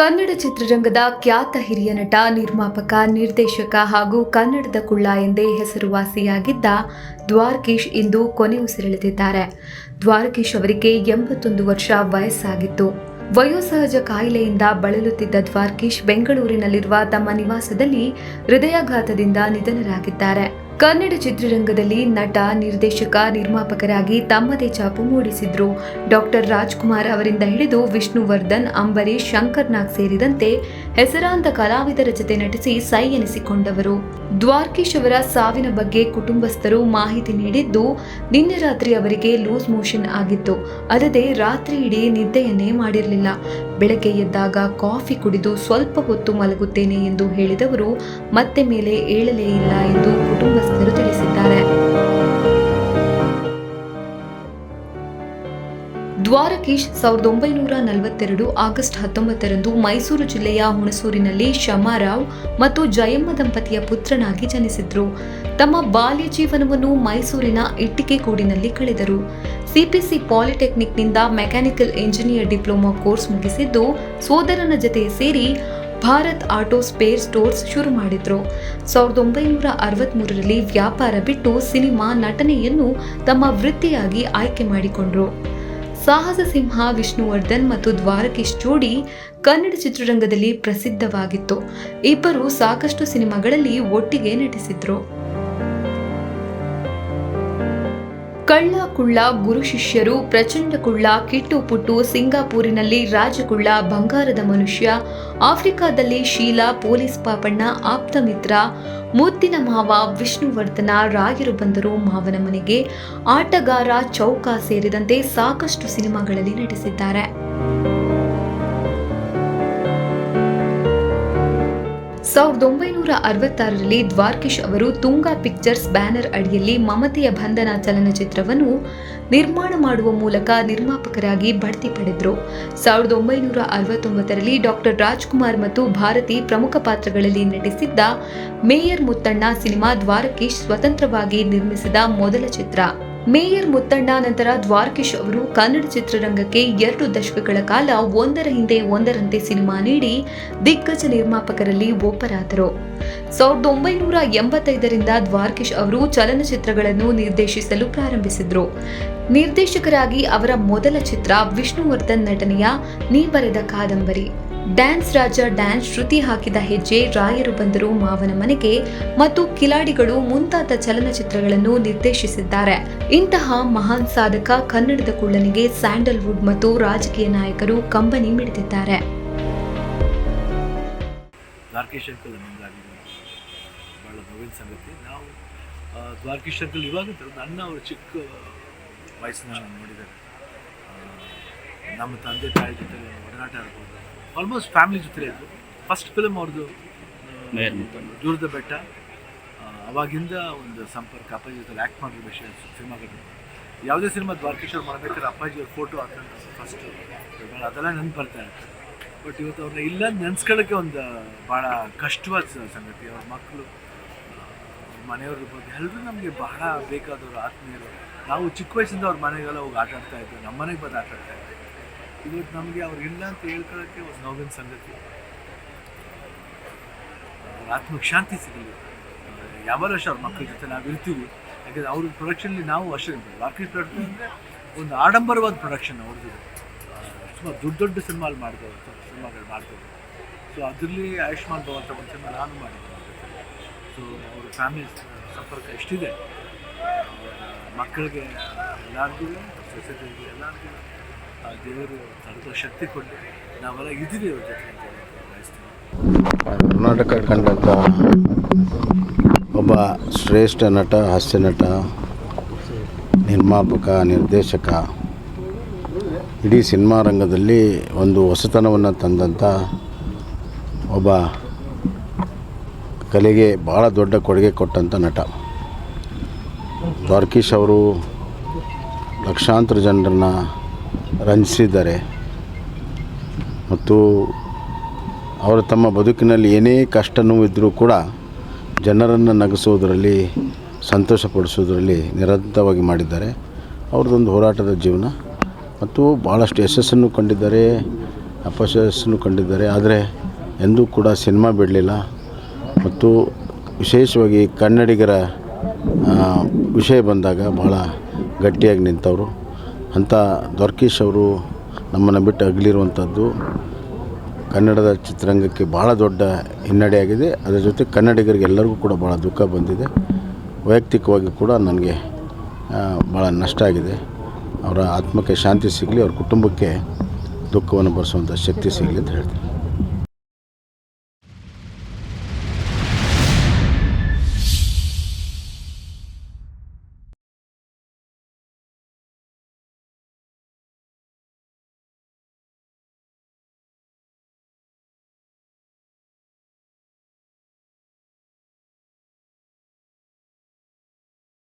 ಕನ್ನಡ ಚಿತ್ರರಂಗದ ಖ್ಯಾತ ಹಿರಿಯ ನಟ, ನಿರ್ಮಾಪಕ, ನಿರ್ದೇಶಕ ಹಾಗೂ ಕನ್ನಡದ ಕುಳ್ಳ ಎಂದೇ ಹೆಸರುವಾಸಿಯಾಗಿದ್ದ ದ್ವಾರಕೀಶ್ ಇಂದು ಕೊನೆ ಉಸಿರೆಳೆದಿದ್ದಾರೆ ದ್ವಾರಕೀಶ್ ಅವರಿಗೆ ಎಂಬತ್ತೊಂದು ವರ್ಷ ವಯಸ್ಸಾಗಿತ್ತು. ವಯೋಸಹಜ ಕಾಯಿಲೆಯಿಂದ ಬಳಲುತ್ತಿದ್ದ ದ್ವಾರಕೀಶ್ ಬೆಂಗಳೂರಿನಲ್ಲಿರುವ ತಮ್ಮ ನಿವಾಸದಲ್ಲಿ ಹೃದಯಾಘಾತದಿಂದ ನಿಧನರಾಗಿದ್ದಾರೆ. ಕನ್ನಡ ಚಿತ್ರರಂಗದಲ್ಲಿ ನಟ, ನಿರ್ದೇಶಕ, ನಿರ್ಮಾಪಕರಾಗಿ ತಮ್ಮದೇ ಛಾಪು ಮೂಡಿಸಿದ್ರು. ಡಾಕ್ಟರ್ ರಾಜ್ಕುಮಾರ್ ಅವರಿಂದ ಹಿಡಿದು ವಿಷ್ಣುವರ್ಧನ್ ಅಂಬರೀಶ್ ಶಂಕರ್ ನಾಗ್ ಸೇರಿದಂತೆ ಹೆಸರಾಂತ ಕಲಾವಿದರ ಜೊತೆ ನಟಿಸಿ ಸೈ ಎನಿಸಿಕೊಂಡವರು. ದ್ವಾರ್ಕೀಶ್ ಅವರ ಸಾವಿನ ಬಗ್ಗೆ ಕುಟುಂಬಸ್ಥರು ಮಾಹಿತಿ ನೀಡಿದ್ದು, ನಿನ್ನೆ ರಾತ್ರಿ ಅವರಿಗೆ ಲೂಸ್ ಮೋಷನ್ ಆಗಿತ್ತು. ಅಲ್ಲದೆ ರಾತ್ರಿ ಇಡೀ ನಿದ್ದೆಯನ್ನೇ ಮಾಡಿರಲಿಲ್ಲ. ಬೆಳಗ್ಗೆ ಎದ್ದಾಗ ಕಾಫಿ ಕುಡಿದು ಸ್ವಲ್ಪ ಹೊತ್ತು ಮಲಗುತ್ತೇನೆ ಎಂದು ಹೇಳಿದವರು, ಮತ್ತೆ ಮೇಲೆ ಏಳಲೇ ಇಲ್ಲ ಎಂದು ದ್ವಾರಕೀಶ್ ಸಾವಿರದ ಒಂಬೈನೂರ ನಲವತ್ತೆರಡು ಆಗಸ್ಟ್ ಹತ್ತೊಂಬತ್ತರಂದು ಮೈಸೂರು ಜಿಲ್ಲೆಯ ಹುಣಸೂರಿನಲ್ಲಿ ಶಮಾರಾವ್ ಮತ್ತು ಜಯಮ್ಮ ದಂಪತಿಯ ಪುತ್ರನಾಗಿ ಜನಿಸಿದ್ರು. ತಮ್ಮ ಬಾಲ್ಯ ಜೀವನವನ್ನು ಮೈಸೂರಿನ ಇಟ್ಟಿಗೆಗೂಡಿನಲ್ಲಿ ಕಳೆದರು. ಸಿಪಿಸಿ ಪಾಲಿಟೆಕ್ನಿಕ್ನಿಂದ ಮೆಕ್ಯಾನಿಕಲ್ ಇಂಜಿನಿಯರ್ ಡಿಪ್ಲೊಮಾ ಕೋರ್ಸ್ ಮುಗಿಸಿದ್ದು, ಸೋದರನ ಜತೆ ಸೇರಿ ಭಾರತ್ ಆಟೋ ಸ್ಪೇರ್ ಸ್ಟೋರ್ಸ್ ಶುರು ಮಾಡಿದ್ರು. ಸಾವಿರದ ಒಂಬೈನೂರ ಅರವತ್ಮೂರರಲ್ಲಿ ವ್ಯಾಪಾರ ಬಿಟ್ಟು ಸಿನಿಮಾ ನಟನೆಯನ್ನು ತಮ್ಮ ವೃತ್ತಿಯಾಗಿ ಆಯ್ಕೆ ಮಾಡಿಕೊಂಡ್ರು. ಸಾಹಸ ಸಿಂಹ ವಿಷ್ಣುವರ್ಧನ್ ಮತ್ತು ದ್ವಾರಕೀಶ್ ಜೋಡಿ ಕನ್ನಡ ಚಿತ್ರರಂಗದಲ್ಲಿ ಪ್ರಸಿದ್ಧವಾಗಿತ್ತು. ಇಬ್ಬರು ಸಾಕಷ್ಟು ಸಿನಿಮಾಗಳಲ್ಲಿ ಒಟ್ಟಿಗೆ ನಟಿಸಿದ್ರು. ಕಳ್ಳ ಕುಳ್ಳ ಗುರು ಶಿಷ್ಯರು, ಪ್ರಚಂಡ ಕುಳ್ಳ, ಕಿಟ್ಟು ಪುಟ್ಟು ಸಿಂಗಾಪುರಿನಲ್ಲಿ ರಾಜಕುಳ್ಳ, ಬಂಗಾರದ ಮನುಷ್ಯ, ಆಫ್ರಿಕಾದಲ್ಲಿ ಶೀಲಾ, ಪೊಲೀಸ್ ಪಾಪಣ್ಣ, ಆಪ್ತ ಮಿತ್ರ ಮುದ್ದಿನ ಮಾವ ವಿಷ್ಣುವರ್ಧನ, ರಾಯರು ಬಂದರು ಮಾವನ ಮನೆಗೆ. ಆಟಗಾರ ಚೌಕ ಸೇರಿದಂತೆ ಸಾಕಷ್ಟು ಸಿನಿಮಾಗಳಲ್ಲಿ ನಟಿಸಿದ್ದಾರೆ. ಸಾವಿರದ ಒಂಬೈನೂರ ಅರವತ್ತಾರರಲ್ಲಿ ದ್ವಾರ್ಕಿಶ್ ಅವರು ತುಂಗಾ ಪಿಕ್ಚರ್ಸ್ ಬ್ಯಾನರ್ ಅಡಿಯಲ್ಲಿ ಮಮತೆಯ ಬಂಧನ ಚಲನಚಿತ್ರವನ್ನು ನಿರ್ಮಾಣ ಮಾಡುವ ಮೂಲಕ ನಿರ್ಮಾಪಕರಾಗಿ ಬಡ್ತಿ ಪಡೆದರು. ಸಾವಿರದ ಒಂಬೈನೂರ ಅರವತ್ತೊಂಬತ್ತರಲ್ಲಿ ಡಾಕ್ಟರ್ ರಾಜ್ಕುಮಾರ್ ಮತ್ತು ಭಾರತಿ ಪ್ರಮುಖ ಪಾತ್ರಗಳಲ್ಲಿ ನಟಿಸಿದ್ದ ಮೇಯರ್ ಮುತ್ತಣ್ಣ ಸಿನಿಮಾ ದ್ವಾರಕೀಶ್ ಸ್ವತಂತ್ರವಾಗಿ ನಿರ್ಮಿಸಿದ ಮೊದಲ ಚಿತ್ರ. ಮೇಯರ್ ಮುತ್ತಣ್ಣ ನಂತರ ದ್ವಾರಕೇಶ್ ಅವರು ಕನ್ನಡ ಚಿತ್ರರಂಗಕ್ಕೆ ಎರಡು ದಶಕಗಳ ಕಾಲ ಒಂದರ ಹಿಂದೆ ಒಂದರಂತೆ ಸಿನಿಮಾ ನೀಡಿ ದಿಗ್ಗಜ ನಿರ್ಮಾಪಕರಲ್ಲಿ ಒಬ್ಬರಾದರು. ಸಾವಿರದ ಒಂಬೈನೂರ ಎಂಬತ್ತೈದರಿಂದ ದ್ವಾರಕೇಶ್ ಅವರು ಚಲನಚಿತ್ರಗಳನ್ನು ನಿರ್ದೇಶಿಸಲು ಪ್ರಾರಂಭಿಸಿದರು. ನಿರ್ದೇಶಕರಾಗಿ ಅವರ ಮೊದಲ ಚಿತ್ರ ವಿಷ್ಣುವರ್ಧನ್ ನಟನೆಯ ನೀ ಬರೆದ ಕಾದಂಬರಿ. ಡ್ಯಾನ್ಸ್ ರಾಜ ಡ್ಯಾನ್ಸ್ ಶ್ರುತಿ ಹಾಕಿದ ಹೆಜ್ಜೆ, ರಾಯರು ಬಂದರು ಮಾವನ ಮನೆಗೆ ಮತ್ತು ಕಿಲಾಡಿಗಳು ಮುಂತಾದ ಚಲನಚಿತ್ರಗಳನ್ನು ನಿರ್ದೇಶಿಸಿದ್ದಾರೆ. ಇಂತಹ ಮಹಾನ್ ಸಾಧಕ ಕನ್ನಡದ ಕುಳ್ಳನಿಗೆ ಸ್ಯಾಂಡಲ್ವುಡ್ ಮತ್ತು ರಾಜಕೀಯ ನಾಯಕರು ಕಂಬನಿ ಮಿಡಿದಿದ್ದಾರೆ. ನಮ್ಮ ತಂದೆ ತಾಯಿ ಜೊತೆ ಒಡನಾಟ ಇರ್ಬೋದು ಆಲ್ಮೋಸ್ಟ್ ಫ್ಯಾಮಿಲಿ ಜೊತೆ ಇದ್ದು ಫಸ್ಟ್ ಫಿಲಮ್ ಅವ್ರದ್ದು. ದೂರದ ಬೆಟ್ಟ. ಅವಾಗಿಂದ ಒಂದು ಸಂಪರ್ಕ ಅಪ್ಪಾಜಿ ಜೊತೆ ಆ್ಯಕ್ಟ್ ಮಾಡಿರೋ ವಿಷಯ ಸಿನಿಮಾಗಳು ಯಾವುದೇ ಸಿನಿಮಾ ದ್ವಾರಕೇಶ್ವರ ಮಾಡಬೇಕಾದ್ರೆ ಅಪ್ಪಾಜಿ ಅವ್ರ ಫೋಟೋ ಹಾಕೊಂಡು ಫಸ್ಟ್ ಅದೆಲ್ಲ ನೆನ್ಪು ಬರ್ತಾ ಇರುತ್ತೆ. ಬಟ್ ಇವತ್ತು ಅವ್ರನ್ನ ಇಲ್ಲ ನೆನ್ಸ್ಕೊಳ್ಳೋಕ್ಕೆ ಒಂದು ಭಾಳ ಕಷ್ಟವಾದ ಸಂಗತಿ. ಅವ್ರ ಮಕ್ಕಳು ಮನೆಯವ್ರ ಬಗ್ಗೆ ಎಲ್ಲರೂ ನಮಗೆ ಬಹಳ ಬೇಕಾದವರು ಆತ್ಮೀಯರು. ನಾವು ಚಿಕ್ಕ ವಯಸ್ಸಿಂದ ಅವ್ರ ಮನೆಗೆಲ್ಲ ಹೋಗಿ ಆಟ ಆಡ್ತಾ ಇದ್ವಿ ನಮ್ಮ ಮನೆಗೆ ಬಂದು ಆಟ ಆಡ್ತಾ ಇದ್ವಿ ಇವತ್ತು ನಮಗೆ ಅವ್ರು ಇಲ್ಲ ಅಂತ ಹೇಳ್ಕೊಳ್ಳೋಕ್ಕೆ ಒಂದು ನೋವಿನ ಸಂಗತಿ. ಆತ್ಮಕ್ಕೆ ಶಾಂತಿ ಸಿಗಲಿ. ಯಾವ ವರ್ಷ ಅವ್ರ ಮಕ್ಕಳ ಜೊತೆ ನಾವು ಇರ್ತೀವಿ ಯಾಕಂದರೆ ಅವ್ರ ಪ್ರೊಡಕ್ಷನ್ಲಿ ನಾವು ಅಷ್ಟೇ ಪ್ರೊಡಕ್ಷನ್ ಅಂದರೆ ಒಂದು ಆಡಂಬರವಾದ ಪ್ರೊಡಕ್ಷನ್ ಅವ್ರದ್ದು. ಸುಮಾರು ದೊಡ್ಡ ದೊಡ್ಡ ಸಿನಿಮಾಲ್ ಮಾಡಿದೆ ಸಿನಿಮಾಗಳು ಮಾಡ್ತಾರೆ ಸೊ ಅದರಲ್ಲಿ ಆಯುಷ್ಮಾನ್ ಭವ ಅಂತ ಒಂದು ಸಿನಿಮಾ ನಾನು ಮಾಡಿದ್ದೆ ಸೊ ಅವ್ರ ಫ್ಯಾಮಿಲಿ ಸಂಪರ್ಕ ಎಷ್ಟಿದೆ? ಮಕ್ಕಳಿಗೆ ಎಲ್ಲರಿಗೂ, ಸೊಸೈಟಿಗೆ ಎಲ್ಲರಿಗೂ. ಆ ದೇವರು ಶಕ್ತಿ ಕೊಟ್ಟು ನಾವೆಲ್ಲ ಇದ್ದೀವಿ ಅವ್ರ ಜೊತೆ ಅಂತ ಕರ್ನಾಟಕ ಕಂಡಂಥ ಒಬ್ಬ ಶ್ರೇಷ್ಠ ನಟ, ಹಾಸ್ಯ ನಟ, ನಿರ್ಮಾಪಕ, ನಿರ್ದೇಶಕ, ಇಡೀ ಸಿನಿಮಾ ರಂಗದಲ್ಲಿ ಒಂದು ಹೊಸತನವನ್ನು ತಂದಂಥ ಒಬ್ಬ ಕಲೆಗೆ ಭಾಳ ದೊಡ್ಡ ಕೊಡುಗೆ ಕೊಟ್ಟಂಥ ನಟ. ದ್ವಾರಕೀಶ್ ಅವರು ಲಕ್ಷಾಂತರ ಜನರನ್ನು ರಂಜಿಸಿದ್ದಾರೆ. ಮತ್ತು ಅವರು ತಮ್ಮ ಬದುಕಿನಲ್ಲಿ ಏನೇ ಕಷ್ಟ ನೋವಿದ್ದರೂ ಕೂಡ ಜನರನ್ನು ನಗಿಸೋದರಲ್ಲಿ ಸಂತೋಷಪಡಿಸೋದರಲ್ಲಿ ನಿರಂತರವಾಗಿ ಮಾಡಿದ್ದಾರೆ. ಅವ್ರದ್ದೊಂದು ಹೋರಾಟದ ಜೀವನ. ಮತ್ತು ಭಾಳಷ್ಟು ಯಶಸ್ಸನ್ನು ಕಂಡಿದ್ದಾರೆ ಅಪಶಸ್ಸನ್ನು ಕಂಡಿದ್ದಾರೆ. ಆದರೆ ಎಂದೂ ಕೂಡ ಸಿನಿಮಾ ಬಿಡಲಿಲ್ಲ. ಮತ್ತು ವಿಶೇಷವಾಗಿ ಕನ್ನಡಿಗರ ವಿಷಯ ಬಂದಾಗ ಭಾಳ ಗಟ್ಟಿಯಾಗಿ ನಿಂತವರು. ಅಂಥ ದ್ವಾರ್ಕೀಶ್ ಅವರು ನಮ್ಮನ್ನು ಬಿಟ್ಟು ಅಗಲಿರುವಂಥದ್ದು ಕನ್ನಡದ ಚಿತ್ರರಂಗಕ್ಕೆ ಭಾಳ ದೊಡ್ಡ ಹಿನ್ನಡೆಯಾಗಿದೆ ಅದರ ಜೊತೆ ಕನ್ನಡಿಗರಿಗೆ ಎಲ್ಲರಿಗೂ ಕೂಡ ಭಾಳ ದುಃಖ ಬಂದಿದೆ. ವೈಯಕ್ತಿಕವಾಗಿ ಕೂಡ ನನಗೆ ಭಾಳ ನಷ್ಟ ಆಗಿದೆ. ಅವರ ಆತ್ಮಕ್ಕೆ ಶಾಂತಿ ಸಿಗಲಿ, ಅವ್ರ ಕುಟುಂಬಕ್ಕೆ ದುಃಖವನ್ನು ಭರಿಸುವಂಥ ಶಕ್ತಿ ಸಿಗಲಿ ಅಂತ ಹೇಳ್ತೀನಿ.